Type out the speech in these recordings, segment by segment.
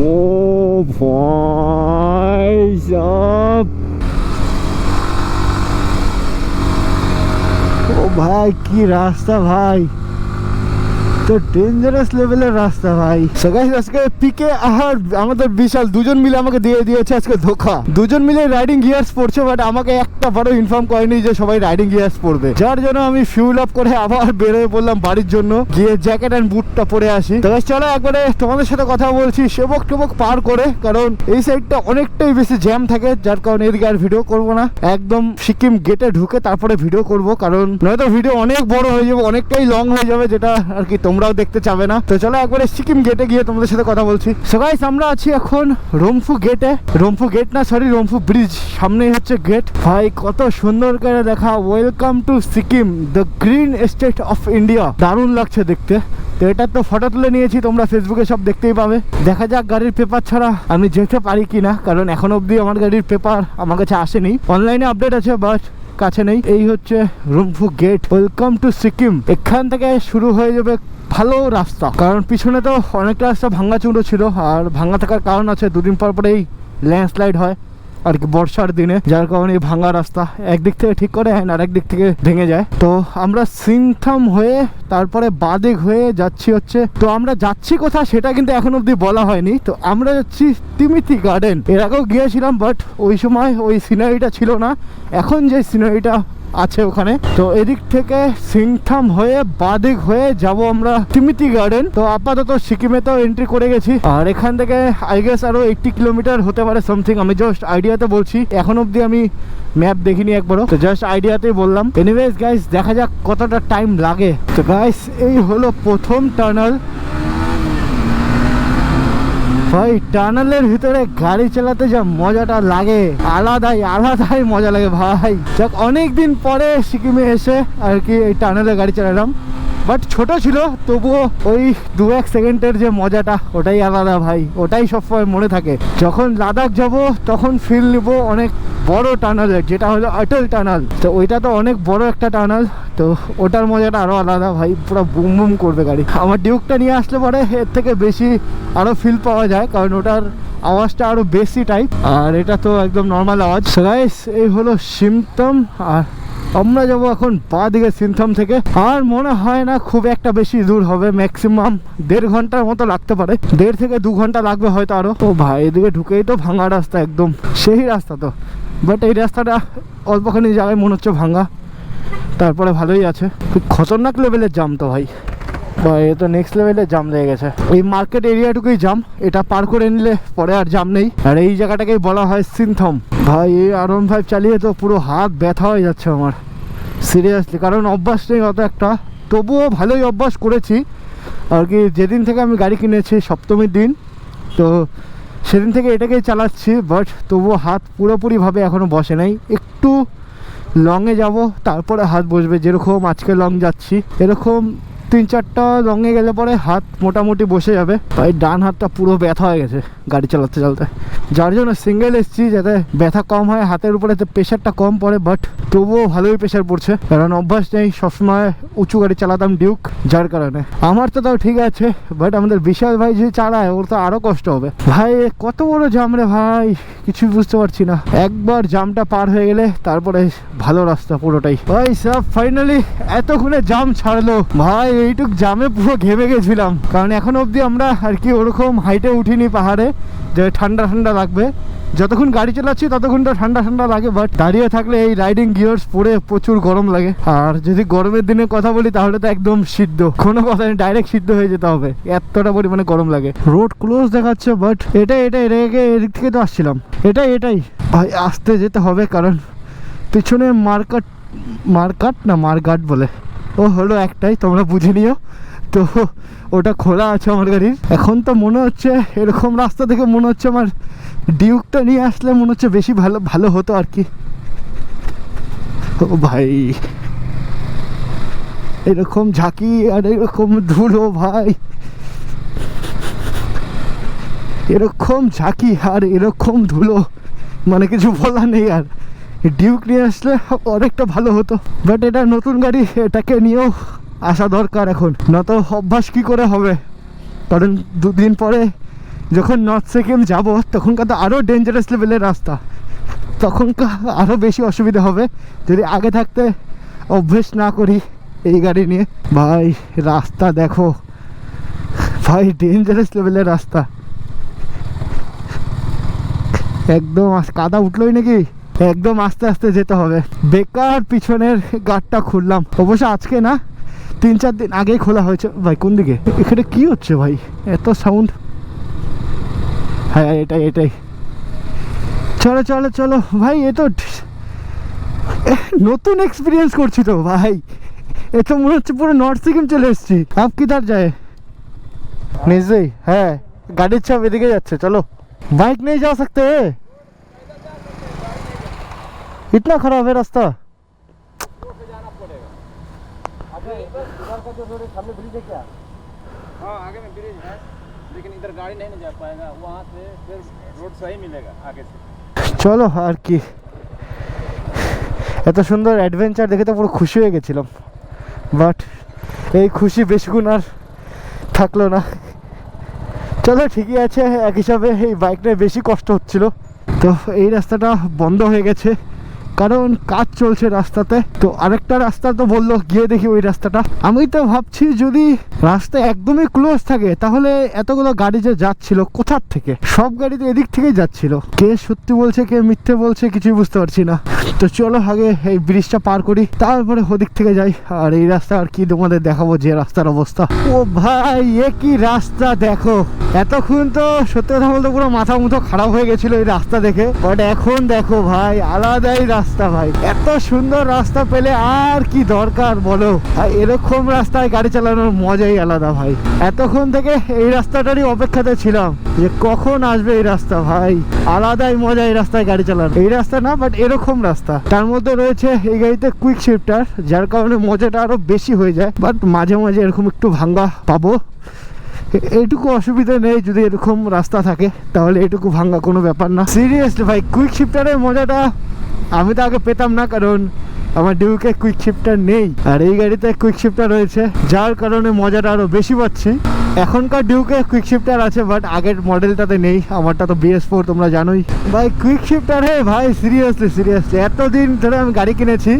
ও ভাই সাব ও ভাই কি রাস্তা ভাই তো ডেঞ্জারাস লেভেলের রাস্তা ভাই। সো আজকে পিকে আর আমাদের বিশাল দুজন মিলে আমাকে দিয়ে দিয়েছে আজকে ধোকা। দুজন মিলে রাইডিং গিয়ার্স পড়ছে বাট আমাকে একটা বড় ইনফর্ম করেনি যে সবাই রাইডিং গিয়ার্স পড়বে। যার জন্য আমি ফিউল আপ করে আবার বেরোয় পড়লাম বাড়ির জন্য। গিয়ে জ্যাকেট অ্যান্ড বুটটা পরে আসি। তো চলো একবারে তোমাদের সাথে কথা বলছি, সেবক টেবক পার করে, কারণ এই সাইডটা অনেকটাই বেশি জ্যাম থাকে, যার কারণে এদিকে আর ভিডিও করব না। একদম সিকিম গেটে ঢুকে তারপরে ভিডিও করব, কারণ নয়তো ভিডিও অনেক বড় হয়ে যাবে, অনেকটাই লং হয়ে যাবে, যেটা আর কি তোমরাও দেখতে চাবে না। তো চলো একবারে সিকিম গেটে গিয়ে তোমাদের সাথে কথা বলছি। সো গাইস আমরা আছি এখন রম্ফু গেটে রম্ফু গেট না সরি রম্ফু ব্রিজ সামনেই হচ্ছে গেট ভাই, কত সুন্দর করে দেখা। Welcome to Sikkim the green estate of India দারুণ লাগছে দেখতে। তো এটা তো ফটো তুলে নিয়েছি, তোমরা ফেসবুকে সব দেখতেই পাবে। দেখা যাক গাড়ির পেপার ছাড়া আমি যেতে পারি কি না কারণ এখন অবধি আমার গাড়ির পেপার আমার কাছে আসেনি। অনলাইনে আপডেট আছে বাট কাছে নেই। এই হচ্ছে রুমফু গেট ওয়েলকাম টু সিকিম এখান থেকে শুরু হয়ে যাবে ভালো রাস্তা। কারণ পিছনে তো অনেকটা রাস্তা ভাঙ্গা চুঁড়ো ছিল, আর ভাঙ্গা থাকার কারণ আছে, দুদিন পর পরেই ল্যান্ডস্লাইড হয়, আর কি বর্ষার দিনে, যার কারণে ভাঙা রাস্তা একদিক থেকে ঠিক করে আর আরেক দিক থেকে ভেঙে যায়। তো আমরা সিংথাম হয়ে, তারপরে বাদিক হয়ে যাচ্ছি হচ্ছে, তো আমরা যাচ্ছি কোথা সেটা কিন্তু এখন অবধি বলা হয়নি। তো আমরা যাচ্ছি তিমিতি গার্ডেন এর আগেও গিয়েছিলাম বাট ওই সময় ওই সিনারিটা ছিল না। এখন যে সিনারিটা আছে ওখানে। তো এদিক থেকে সিংথাম হয়ে বাদিক হয়ে যাব আমরা তিমিতি গার্ডেন তো আপাতত সিকিমে তো এন্ট্রি করে গেছি। আর এখান থেকে আই গেস আরও এইটটি কিলোমিটার হতে পারে সামথিং আমি জাস্ট আইডিয়াতে বলছি। এখন অবধি আমি ম্যাপ দেখিনি একবারও। তো জাস্ট আইডিয়াতেই বললাম। এনিওয়েজ গাইস দেখা যাক কতটা টাইম লাগে। তো গাইস এই হলো প্রথম টার্নাল ভাই, টানেলের ভিতরে গাড়ি চালাতে যা মজাটা লাগে। আলাদাই আলাদাই মজা লাগে ভাই। যাক, অনেকদিন পরে সিকিমে এসে আর কি এই টানেলে গাড়ি চালালাম। বাট ছোট ছিল, তবুও ওই দু এক সেকেন্ডের যে মজাটা, ওটাই আলাদা ভাই, ওটাই সবসময় মনে থাকে। যখন লাদাখ যাব, তখন ফিল নিব অনেক বড় টানেলের যেটা হলো অটল টানাল তো ওইটা তো অনেক বড় একটা টানাল তো ওটার মজাটা আরও আলাদা ভাই, পুরো বুম বুম করবে গাড়ি। আমার ডিউকটা নিয়ে আসলে পরে এর থেকে বেশি আরও ফিল পাওয়া যায়, কারণ ওটার আওয়াজটা আরও বেশি টাইপ আর এটা তো একদম নর্মাল আওয়াজ। গাইস এই হলো সিমটম আর আমরা যাব এখন পা দিকে সিনথম থেকে। আর মনে হয় না খুব একটা বেশি দূর হবে ম্যাক্সিমাম দেড় ঘণ্টার মতো লাগতে পারে। দেড় থেকে দু ঘণ্টা লাগবে হয়তো আরও। ও ভাই, এদিকে ঢুকেই তো ভাঙা রাস্তা একদম। সেই রাস্তা তো। বাট এই রাস্তাটা অল্পখানি জায়গায় মনে হচ্ছে ভাঙা। তারপরে ভালোই আছে। খুব খতরনাক লেভেলের জাম তো ভাই। ভাই, এ তো নেক্সট লেভেলে জাম লেগে গেছে। এই মার্কেট এরিয়াটুকুই জাম এটা পার করে নিলে পরে আর জাম নেই। আর এই জায়গাটাকেই বলা হয় সিনথম। ভাই, এই আর ওয়ান ফাইভ চালিয়ে তো পুরো হাত ব্যথা হয়ে যাচ্ছে আমার। সিরিয়াসলি কারণ অভ্যাস নেই অত একটা। তবুও ভালোই অভ্যাস করেছি। আর কি, যেদিন থেকে আমি গাড়ি কিনেছি সপ্তমীর দিন, তো সেদিন থেকে এটাকেই চালাচ্ছি বাট তবুও হাত পুরোপুরিভাবে এখনও বসে নাই। একটু লংয়ে যাব, তারপরে হাত বসবে। যেরকম আজকে লং যাচ্ছি, এরকম তিন চারটা লংয়ে গেলে পরে হাত মোটামুটি বসে যাবে। ভাই, ডান হাতটা পুরো ব্যথা হয়ে গেছে গাড়ি চালাতে চালাতে। যার জন্য সিঙ্গেল এসছি যাতে ব্যথা কম হয়, হাতের উপরে প্রেশারটা কম পড়ে বাট তবুও ভালোই প্রেশার পড়ছে। কারণ অভ্যাস নেই, সবসময় উঁচু গাড়ি চালাতাম ডিউক যার কারণে। আমার তো তাও ঠিক আছে বাট আমাদের বিশাল ভাই যদি চালায়, ওর তো আরও কষ্ট হবে। ভাই, কত বড় জাম রে ভাই কিছু বুঝতে পারছি না। একবার জামটা পার হয়ে গেলে তারপরে ভালো রাস্তা পুরোটাই। ভাই সব ফাইনালি এতক্ষণে জাম ছাড়লো। ভাই এইটুক জামে পুরো ঘেমে গেছিলাম। কারণ এখন অবধি আমরা আর কি ওরকম হাইটে উঠিনি পাহাড়ে, যে ঠান্ডা ঠান্ডা লাগবে। যতক্ষণ গাড়ি চালাচ্ছি ততক্ষণ তো ঠান্ডা ঠান্ডা লাগে বাট দাঁড়িয়ে থাকলে এই রাইডিং গিয়ার্স পরে প্রচুর গরম লাগে। আর যদি গরমের দিনে কথা বলি তাহলে তো একদম সিদ্ধ। কোনো কথা নেই ডাইরেক্ট সিদ্ধ হয়ে যেতে হবে। এতটা পরিমাণে গরম লাগে। রোড ক্লোজ দেখাচ্ছে বাট এটাই এটাই রেগে এদিক থেকে তো আসছিলাম। এটাই এটাই। ভাই আসতে যেতে হবে, কারণ পিছনে মার্কাট মার্কাট না মার্কাট বলে। ও, হলো একটাই, তোমরা বুঝে নিও। তো, ওটা খোলা আছে আমার গাড়ির। এখন তো মনে হচ্ছে এরকম রাস্তা থেকে মনে হচ্ছে আমার ডিউকটা নিয়ে আসলে মনে হচ্ছে বেশি ভালো ভালো হতো আর কি। ও ভাই, এরকম ঝাঁকি আর এরকম ধুলো ভাই। এরকম ঝাঁকি আর এরকম ধুলো মানে কিছু বলার নেই আর। ডিউক নিয়ে আসলে অনেকটা ভালো হতো। বাট এটা নতুন গাড়ি, এটাকে নিয়েও আসা দরকার এখন। না তো অভ্যাস কি করে হবে? কারণ দুদিন পরে যখন নর্থ সিকিম যাব, তখনকার তো আরও ডেঞ্জারাস লেভেলের রাস্তা। তখনকার আরও বেশি অসুবিধা হবে। যদি আগে থাকতে অভ্যেস না করি এই গাড়ি নিয়ে। ভাই, রাস্তা দেখো। ভাই ডেঞ্জারাস লেভেলের রাস্তা। একদম কাদা উঠলোই নাকি? একদম আস্তে আস্তে যেতে হবে। বেকার পিছনের গাড়টা খুললাম। অবশ্য আজকে না, তিন চার দিন আগেই খোলা হয়েছে। ভাই, কোন দিকে? এখানে কি হচ্ছে ভাই? এত সাউন্ড হ্যাঁ, হ্যাঁ এটাই এটাই। চলো চলো চলো। ভাই, এ তো নতুন এক্সপিরিয়েন্স করছি তো, ভাই। এ তো মনে হচ্ছে পুরো নর্থ সিকিম চলে এসেছি। আপ কিধার যায়? নিজেই হ্যাঁ। গাড়ির ছাপ এদিকে যাচ্ছে, চলো। বাইক নিয়ে যাওয়া সকতে सही मिलेगा आगे से চলো আর কি এত সুন্দর অ্যাডভেঞ্চার দেখে তো পুরো খুশি হয়ে গেছিলাম বাট এই খুশি বেশিক্ষণ আর থাকলো না চলো ঠিকই আছে এক হিসাবে এই বাইকটায় বেশি কষ্ট হচ্ছিল তো এই রাস্তাটা বন্ধ হয়ে গেছে কারণ কাজ চলছে রাস্তাতে। তো আরেকটা রাস্তা তো বলল, গিয়ে দেখি ওই রাস্তাটা। আমি তো ভাবছি যদি রাস্তা একদমই ক্লোজ থাকে, তাহলে এতগুলো গাড়ি যে যাচ্ছিল, কোথার থেকে? সব গাড়ি তো এদিক থেকেই যাচ্ছিল। কে সত্যি বলছে, কে মিথ্যে বলছে, কিছুই বুঝতে পারছি না। তো চলো আগে এই ব্রিজটা পার করি, তারপরে ওদিক থেকে যাই। আর এই রাস্তা আর কি তোমাদের দেখাবো যে রাস্তার অবস্থা। ও ভাই, এ কি রাস্তা দেখো। এতক্ষণ তো সত্যি কথা বলতে পুরো মাথা মুথো খারাপ হয়ে গেছিল এই রাস্তা দেখে। বাট এখন দেখো ভাই, আলাদাই রাস্তা ভাই। এত সুন্দর রাস্তা পেলে আর কি দরকার বলো? আর এরকম রাস্তায় গাড়ি চালানোর মজাই আলাদা ভাই। এতক্ষণ থেকে এই রাস্তাটারই অপেক্ষাতে ছিলাম, যে কখন আসবে এই রাস্তা ভাই? আলাদাই মজা এই রাস্তায় গাড়ি চালানো। এই রাস্তা না বাট এরকম রাস্তা। তার মধ্যে রয়েছে এই গাড়িতে কুইক শিফটার যার কারণে মজাটা আরও বেশি হয়ে যায়। বাট মাঝে মাঝে এরকম একটু ভাঙ্গা পাবো। এইটুকু অসুবিধা নেই যদি এরকম রাস্তা থাকে, তাহলে এটুকু ভাঙ্গা কোনো ব্যাপার না। সিরিয়াসলি ভাই কুইক শিফটারের মজাটা আমি তো আগে পেতাম না, কারণ আমার ডিউকে কুইক শিফটার নেই। আর এই গাড়িতে কুইক শিফটার রয়েছে, যার কারণে মজাটা আরও বেশি পাচ্ছি। এখনকার ডিউকে কুইক শিফটার আছে বাট আগের মডেলটাতে নেই, আমারটা তো বিএস ফোর তোমরা জানোই। ভাই কুইক শিফটার হে ভাই সিরিয়াসলি সিরিয়াসলি এতদিন ধরে আমি গাড়ি কিনেছি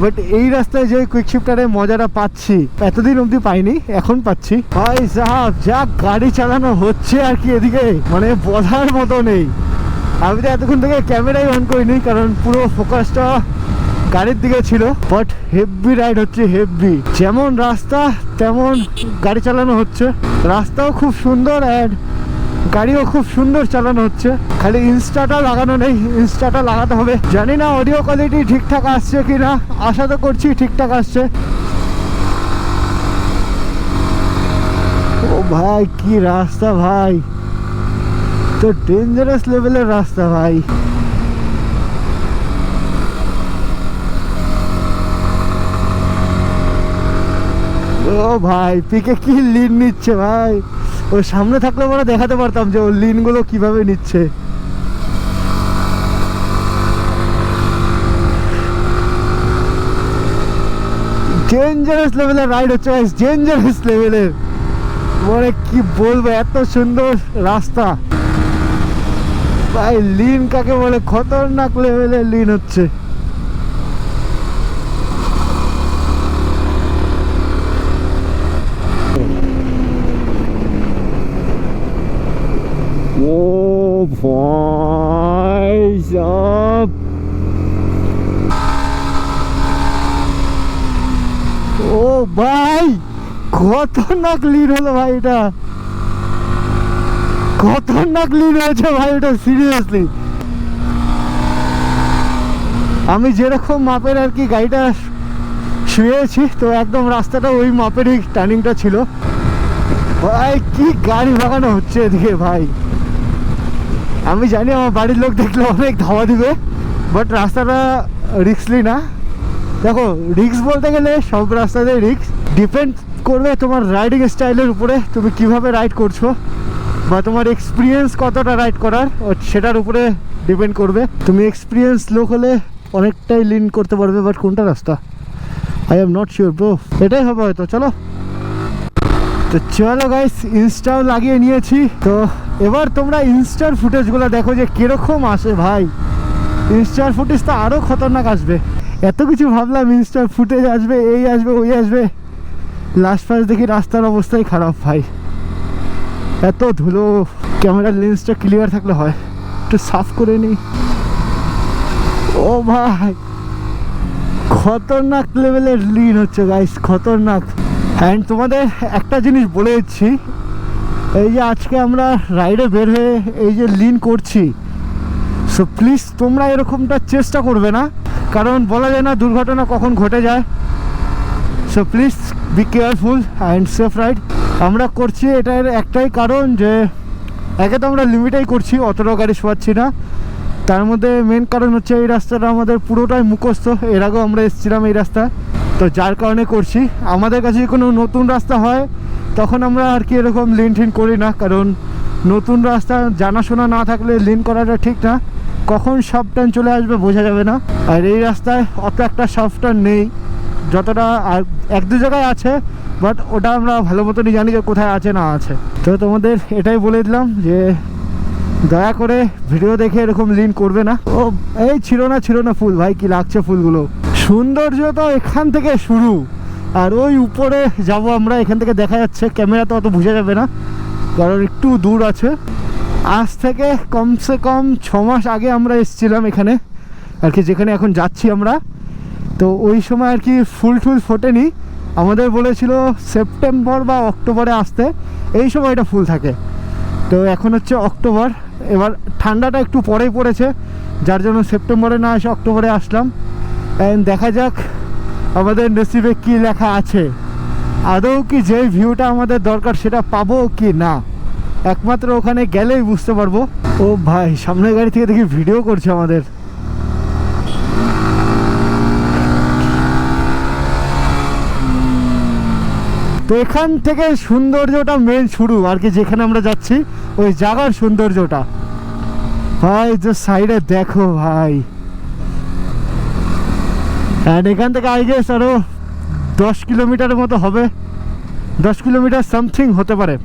বাট এই রাস্তায় যে কুইক শিফটারের মজাটা পাচ্ছি, এতদিন অবধি পাইনি, এখন পাচ্ছি। ভাই, সাহাব, যা গাড়ি চালানো হচ্ছে আর কি এদিকে মানে বলার মতো নেই। আমি তো এতক্ষণ থেকে ক্যামেরাই অন করিনি, কারণ পুরো ফোকাসটা গাড়ির দিকে ছিল বাট হেভি রাইড হচ্ছে হেভি যেমন রাস্তা, তেমন গাড়ি চালানো হচ্ছে। রাস্তাও খুব সুন্দর অ্যান্ড গাড়িও খুব সুন্দর চালানো হচ্ছে। খালি ইনস্টাটা লাগানো নেই ইনস্টাটা লাগাতে হবে। জানি না অডিও কোয়ালিটি ঠিকঠাক আসছে কি না আশা তো করছি ঠিকঠাক আসছে। ও ভাই, কি রাস্তা ভাই। তো ডেঞ্জারাস লেভেলের রাস্তা ভাই। ও ভাই পিকে কি লিন নিচ্ছে ভাই? ও সামনে থাকলে পরে দেখাতে পারতাম যে ও লিনগুলো কীভাবে নিচ্ছে। ডেঞ্জারাস লেভেলের রাইড হচ্ছে ডেঞ্জারাস লেভেলের মানে কি বলব, এত সুন্দর রাস্তা। ভাই লিন কাকে বলে? খতরনাক লেভেলের লিন হচ্ছে। ও ভাই সাব। ও ভাই, খতরনাক লিন হলো ভাই এটা। খতরনাক লিন হয়েছে ভাই এটা সিরিয়াসলি আমি যেরকম মাপের আর কি গাড়িটা শুয়েছি, তো একদম রাস্তাটা ওই মাপেরই টার্নিংটা ছিল। ভাই, কি গাড়ি ভাগানো হচ্ছে এদিকে ভাই। আমি জানি আমার বাড়ির লোক দেখলে অনেক ধাওয়া দিবে বাট রাস্তাটা রিক্সলি না। দেখো রিক্স বলতে গেলে সব রাস্তাতে রিক্স ডিপেন্ড করবে তোমার রাইডিং স্টাইলের উপরে, তুমি কীভাবে রাইড করছ, বা তোমার এক্সপিরিয়েন্স কতটা রাইড করার সেটার উপরে ডিপেন্ড করবে। তুমি এক্সপিরিয়েন্স লোক হলে অনেকটাই লিন করতে পারবে বাট কোনটা রাস্তা? I am not sure bro এটাই হবে হয়তো, চলো। তো চলো গাইস ইনস্টাও লাগিয়ে নিয়েছি। তো এবার তোমরা ইনস্টার ফুটেজগুলো দেখো যে কীরকম আসে ভাই। ইনস্টার ফুটেজ তো আরও খতরনাক আসবে। এত কিছু ভাবলাম ইনস্টার ফুটেজ আসবে, এই আসবে, ওই আসবে। লাস্ট ফার্স্ট দেখি রাস্তার অবস্থাই খারাপ ভাই। এত ধুলো। ক্যামেরার লেন্সটা ক্লিয়ার থাকলে হয়। একটু সাফ করে নিই। ও ভাই, খতরনাক লেভেলের লিন হচ্ছে গাইস খতরনাক। অ্যান্ড তোমাদের একটা জিনিস বলে দিচ্ছি। এই যে আজকে আমরা রাইডে বের হয়ে এই যে লিন করছি। সো প্লিজ তোমরা এরকমটা চেষ্টা করবে না। কারণ বলা যায় না দুর্ঘটনা কখন ঘটে যায়। So please be careful and safe ride আমরা করছি এটার একটাই কারণ যে একে তো আমরা লিমিটেই করছি, অতটাও গাড়ি শোয়াচ্ছি না। তার মধ্যে মেন কারণ হচ্ছে এই রাস্তাটা আমাদের পুরোটাই মুখস্থ। এর আগেও আমরা এসেছিলাম এই রাস্তা তো যার কারণে করছি। আমাদের কাছে কোনো নতুন রাস্তা হয়, তখন আমরা আর কি এরকম লিন ঠিন করি না, কারণ নতুন রাস্তা জানাশোনা না থাকলে লিন করাটা ঠিক না। কখন টাইম চলে আসবে বোঝা যাবে না। আর এই রাস্তায় অত একটা টার্ন নেই। যতটা এক দু জায়গায় আছে বাট ওটা আমরা ভালো মতনই জানি যে কোথায় আছে না আছে। তো তোমাদের এটাই বলে দিলাম যে, দয়া করে ভিডিও দেখে এরকম লিন করবে না। ও, এই ছিল না ছিল না ফুল। ভাই, কি লাগছে ফুলগুলো? সৌন্দর্য তো এখান থেকে শুরু। আর ওই উপরে যাব আমরা, এখান থেকে দেখা যাচ্ছে ক্যামেরা তো অত বোঝা যাবে না, কারণ একটু দূর আছে। আজ থেকে কমসে কম ছ মাস আগে আমরা এসেছিলাম এখানে, আর কি যেখানে এখন যাচ্ছি আমরা। তো ওই সময় আর কি ফুল টুল ফোটেনি। আমাদের বলেছিল সেপ্টেম্বর বা অক্টোবরে আসতে, এই সময়টা ফুল থাকে। তো এখন হচ্ছে অক্টোবর, এবার ঠান্ডাটা একটু পরেই পড়েছে, যার জন্য সেপ্টেম্বরে না এসে অক্টোবরে আসলাম। And দেখা যাক আমাদের নসিবে কি লেখা আছে। আদৌ কি যে ভিউটা আমাদের দরকার সেটা পাবো কি না? একমাত্র ওখানে গেলেই বুঝতে পারব। ও ভাই, সামনের গাড়ি থেকে দেখি ভিডিও করছে আমাদের। তো এখান থেকে সৌন্দর্যটা মেন শুরু, আর কি যেখানে আমরা যাচ্ছি, ওই জায়গার সৌন্দর্যটা। ভাই যে সাইডে দেখো ভাই। অ্যান্ড এখান থেকে আই গেস আরও দশ কিলোমিটারের মতো হবে। দশ কিলোমিটার সামথিং হতে পারে।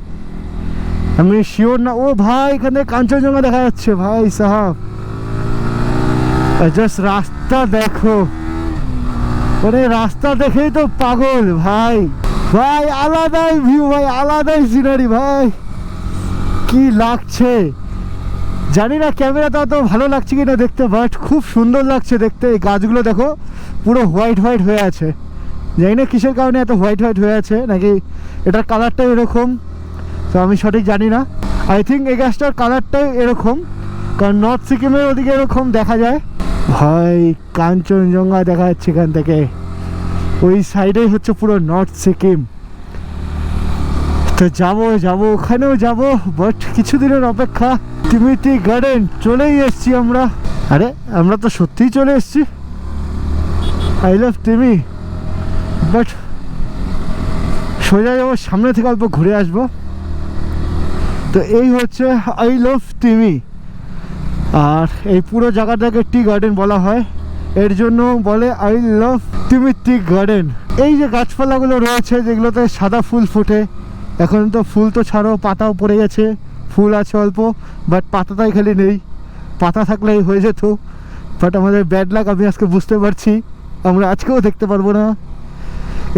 আমি শিওর না। ও ভাই, এখানে কাঞ্চনজঙ্ঘা দেখা যাচ্ছে। ভাই, সাহাব। জাস্ট রাস্তা দেখো। মানে রাস্তা দেখেই তো পাগল, ভাই। ভাই, আলাদাই ভিউ ভাই, আলাদাই সিনারি ভাই। কি লাগছে? জানি না ক্যামেরাতে অত ভালো লাগছে কিনা দেখতে বাট খুব সুন্দর লাগছে দেখতে। এই গাছগুলো দেখো। পুরো হোয়াইট হোয়াইট হয়ে আছে। জানি না কিসের কারণে এত হোয়াইট হোয়াইট হয়ে আছে, নাকি এটার কালারটাই এরকম, তো আমি সঠিক জানি না। আই থিঙ্ক এই গাছটার কালারটাই এরকম, কারণ নর্থ সিকিমের ওদিকে এরকম দেখা যায়। ভাই, কাঞ্চনজঙ্ঘা দেখা যাচ্ছে এখান থেকে। ওই সাইডেই হচ্ছে পুরো নর্থ সিকিম তো যাব যাব, ওখানেও যাব বাট কিছুদিনের অপেক্ষা। তিমিতি গার্ডেন চলেই এসছি আমরা। আরে, আমরা তো সত্যিই চলে এসছি। আই লাভ তিমি বাট সোজা যাব, সামনে থেকে অল্প ঘুরে আসব। তো এই হচ্ছে আই লাভ তিমি আর এই পুরো জায়গাটাকে টি গার্ডেন বলা হয়। এর জন্য বলে আই লাভ তিমি টি গার্ডেন এই যে গাছপালাগুলো রয়েছে, যেগুলোতে সাদা ফুল ফোটে, এখন তো ফুল তো ছাড়ো, পাতাও পড়ে গেছে, ফুল আছে অল্প বাট পাতাটাই খালি নেই। পাতা থাকলেই হয়ে যেত বাট আমাদের ব্যাড লাক আমি আজকে বুঝতে পারছি। আমরা আজকেও দেখতে পারব না।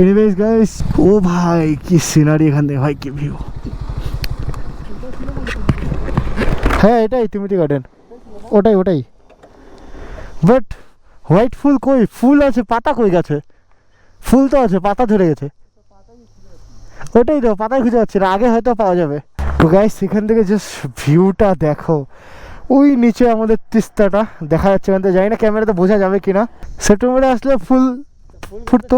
এনিওয়েজ গাইস ও ভাই, কি সিনারি এখান থেকে ভাই, কি ভিউ হ্যাঁ এটাই তিমিটি গার্ডেন ওটাই ওটাই। বাট হোয়াইট ফুল কই? ফুল আছে, পাতা কই গেছে? ফুল তো আছে, পাতা ধরে গেছে। ওটাই তো, পাতায় খুঁজে পাচ্ছি আগে হয়তো পাওয়া যাবে। তো গাইস সেখান থেকে জাস্ট ভিউটা দেখো। ওই নিচে আমাদের তিস্তাটা দেখা যাচ্ছে মানে জানি না ক্যামেরাতে বোঝা যাবে কিনা। সেপ্টেম্বরে আসলে ফুল ফুটতো।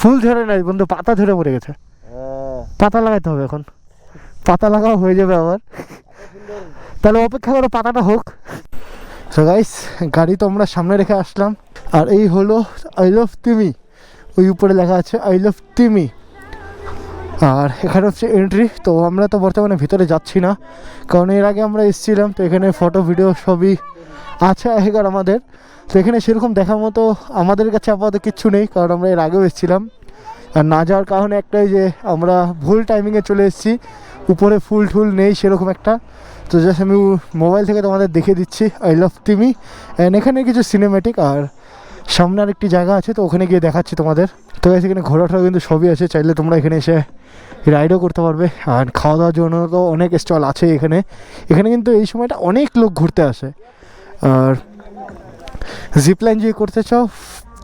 ফুল ধরে নাই বন্ধু পাতা ধরে মরে গেছে। পাতা লাগাইতে হবে এখন। পাতা লাগাও হয়ে যাবে আবার। তাহলে অপেক্ষা করো পাতাটা হোক। তো গাইস গাড়ি তো আমরা সামনে রেখে আসলাম। আর এই হলো আই লাভ তিমি ওই উপরে লেখা আছে আই লাভ তিমি আর এখানে হচ্ছে এন্ট্রি তো আমরা তো বর্তমানে ভিতরে যাচ্ছি না, কারণ এর আগে আমরা এসেছিলাম, তো এখানে ফটো ভিডিও সবই আছে আগেকার আমাদের। তো এখানে সেরকম দেখার মতো আমাদের কাছে আপাতত কিচ্ছু নেই, কারণ আমরা এর আগেও এসেছিলাম। আর না যাওয়ার কারণে একটাই যে, আমরা ভুল টাইমিংয়ে চলে এসেছি, উপরে ফুল টুল নেই সেরকম একটা। তো জাস্ট আমি মোবাইল থেকে তোমাদের দেখে দিচ্ছি আই লাভ তিমি অ্যান্ড এখানে কিছু সিনেমেটিক আর সামনে আরেকটি জায়গা আছে, তো ওখানে গিয়ে দেখাচ্ছি তোমাদের। তো এখানে ঘোরা টোরা কিন্তু সবই আছে, চাইলে তোমরা এখানে এসে রাইডও করতে পারবে। আর খাওয়া দাওয়ার জন্য তো অনেক স্টল আছে এখানে। এখানে কিন্তু এই সময়টা অনেক লোক ঘুরতে আসে। আর জিপ লাইন যে করতে চাও,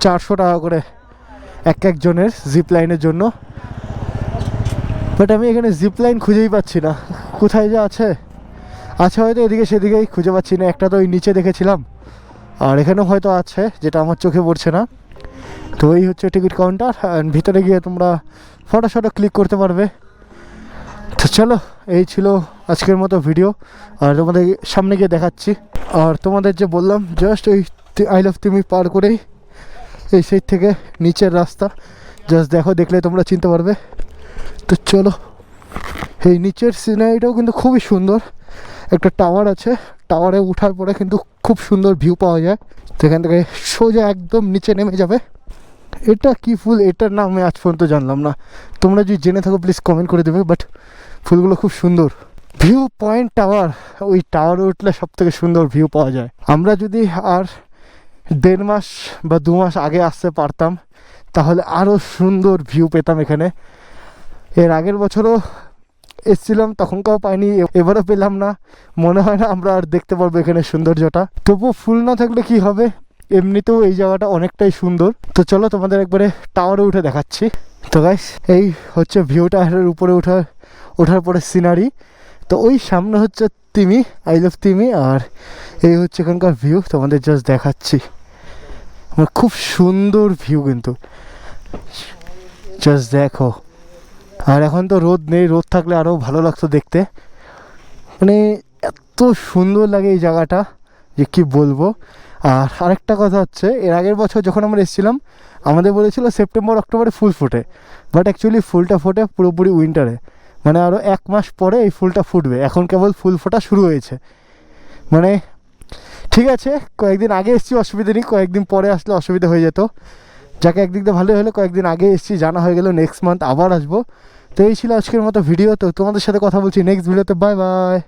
চারশো টাকা করে এক একজনের জিপ লাইনের জন্য। বাট আমি এখানে জিপ লাইন খুঁজেই পাচ্ছি না। কোথায় যে আছে? আছে হয়তো এদিকে সেদিকেই, খুঁজে পাচ্ছি না। একটা তো ওই নিচে দেখেছিলাম। আর এখানেও হয়তো আছে, যেটা আমার চোখে পড়ছে না। তো এই হচ্ছে টিকিট কাউন্টার ভিতরে গিয়ে তোমরা ফটো শটো ক্লিক করতে পারবে। তো চলো, এই ছিল আজকের মতো ভিডিও, আর তোমাদের সামনে গিয়ে দেখাচ্ছি। আর তোমাদের যে বললাম জাস্ট ওই আই লাভ তুমি পার করেই এই সাইড থেকে নিচের রাস্তা। জাস্ট দেখো, দেখলে তোমরা চিনতে পারবে। তো চলো, এই নিচের সিনারিটাও কিন্তু খুবই সুন্দর। একটা টাওয়ার আছে টাওয়ারে ওঠার পরে কিন্তু খুব সুন্দর ভিউ পাওয়া যায়। তো এখান থেকে সোজা একদম নিচে নেমে যাবে। এটা কি ফুল? এটার নাম আমি আজ পর্যন্ত জানলাম না। তোমরা যদি জেনে থাকো প্লিজ কমেন্ট করে দেবে বাট ফুলগুলো খুব সুন্দর। ভিউ পয়েন্ট টাওয়ার ওই টাওয়ারে উঠলে সব থেকে সুন্দর ভিউ পাওয়া যায়। আমরা যদি আর দেড় মাস বা দু মাস আগে আসতে পারতাম, তাহলে আরও সুন্দর ভিউ পেতাম এখানে। এর আগের বছরও এসছিলাম, তখনকাও পাইনি এবারও পেলাম না। মনে হয় না আমরা আর দেখতে পারব এখানে সৌন্দর্যটা। তবুও ফুল না থাকলে কি হবে? এমনিতেও এই জায়গাটা অনেকটাই সুন্দর। তো চলো তোমাদের একবারে টাওয়ারে উঠে দেখাচ্ছি। তো গাইস এই হচ্ছে ভিউটা এর উপরে ওঠার ওঠার পরে সিনারি তো ওই সামনে হচ্ছে তিমি আই লাভ তিমি, আর এই হচ্ছে এখানকার ভিউ তোমাদের জাস্ট দেখাচ্ছি। আমার খুব সুন্দর ভিউ কিন্তু। জাস্ট দেখো। আর এখন তো রোদ নেই, রোদ থাকলে আরও ভালো লাগতো দেখতে। মানে এত সুন্দর লাগে এই জায়গাটা, যে কি বলব। আর আরেকটা কথা হচ্ছে, এর আগের বছর যখন আমরা এসেছিলাম, আমাদের বলেছিল সেপ্টেম্বর, অক্টোবরে ফুল ফোটে। বাট অ্যাকচুয়ালি ফুলটা ফোটে পুরোপুরি উইন্টারে মানে আরও এক মাস পরে এই ফুলটা ফুটবে। এখন কেবল ফুল ফোটা শুরু হয়েছে। মানে ঠিক আছে, কয়েকদিন আগে এসেছি, অসুবিধা নেই। কয়েকদিন পরে আসলে অসুবিধা হয়ে যেত। যাকে একদিক দিয়ে ভালোই হলো, কয়েকদিন আগে এসেছি, জানা হয়ে গেলো নেক্সট মান্থ আবার আসব। তো এই ছিল আজকের মতো ভিডিও তো তোমাদের সাথে কথা বলছি নেক্সট ভিডিওতে বাই বাই